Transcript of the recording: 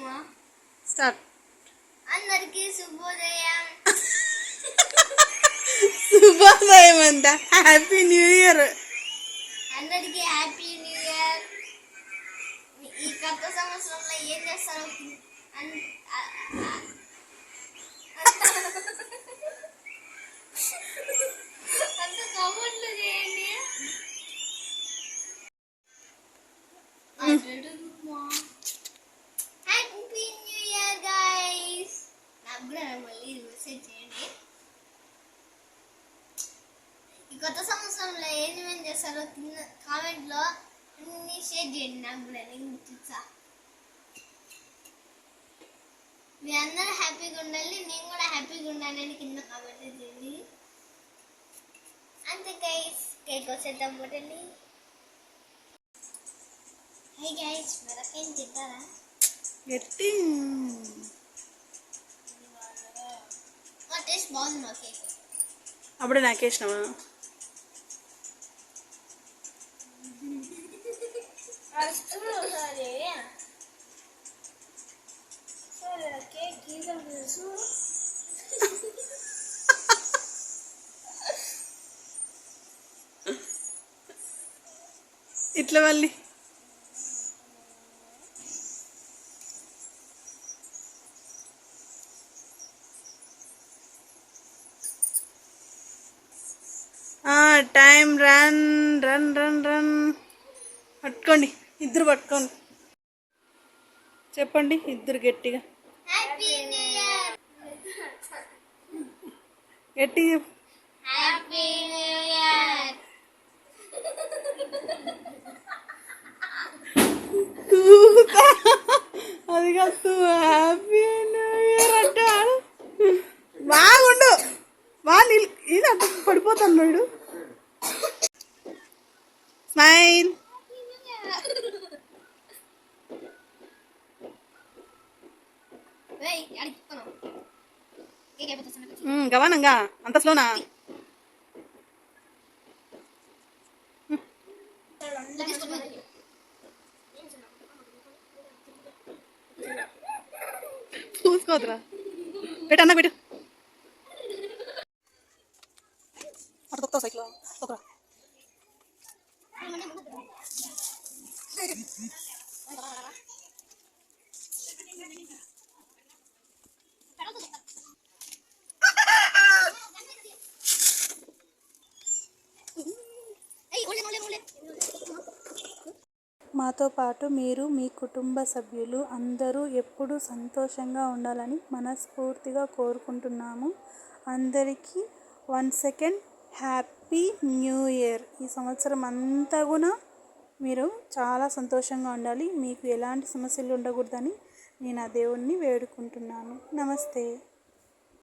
చేద్దామా స్టార్ట్ అందరికీ శుభోదయం శుభోదయం అంట హ్యాపీ న్యూ ఇయర్ అందరికీ హ్యాపీ న్యూ ఇయర్ ఈ కొత్త సంవత్సరంలో ఏం చేస్తారో అన్- ఆ- ఆ- అంత కామెంట్లు చేయండి హ్యాపీ న్యూ ఇయర్ గైస్ నాకు కూడా మళ్ళీ మెసేజ్ చేయండి కొత్త సంవత్సరంలో ఏమేమి చేస్తారో కింద కామెంట్లో అన్ని షేర్ చేయండి నాకు కూడా నేను చూసా మీ అందరూ హ్యాపీగా ఉండాలి నేను కూడా హ్యాపీగా ఉండాలని కింద కామెంట్ చేయండి అంతే గైస్ కేక్ వచ్చేద్దాం మొదటి హై గైస్ మరొకేం తింటారా? గట్టి టేస్ట్ బాగుంది మా కేక్ అప్పుడే నాకేసినావా కేక్ గీతం తెలుసు ఇట్లా మళ్ళీ. Time run run run run. పట్టుకోండి. ఇద్దరు పట్టుకోండి. చెప్పండి ఇద్దరు గట్టిగా. గట్టి గట్టిగా అది కాదు హ్యాపీ న్యూ ఇయర్ అంటాడు బాగుండు. బాగా నిల్ ఇది అంత పడిపోతున్నాడు స్మైల్ గవానంగా అంత స్లోనా? చూసుకోవద్దురా. పెట్టు అన్న పెట్టు. అటు తొక్కుతావు సైకిల్. తొక్కరా. మాతో పాటు మీరు మీ కుటుంబ సభ్యులు అందరూ ఎప్పుడూ సంతోషంగా ఉండాలని మనస్ఫూర్తిగా కోరుకుంటున్నాము. అందరికీ one second happy new year. ఈ సంవత్సరం అంతా కూడా మీరు చాలా సంతోషంగా ఉండాలి. మీకు ఎలాంటి సమస్యలు ఉండకూడదని నేను ఆ దేవుణ్ణి వేడుకుంటున్నాను. నమస్తే.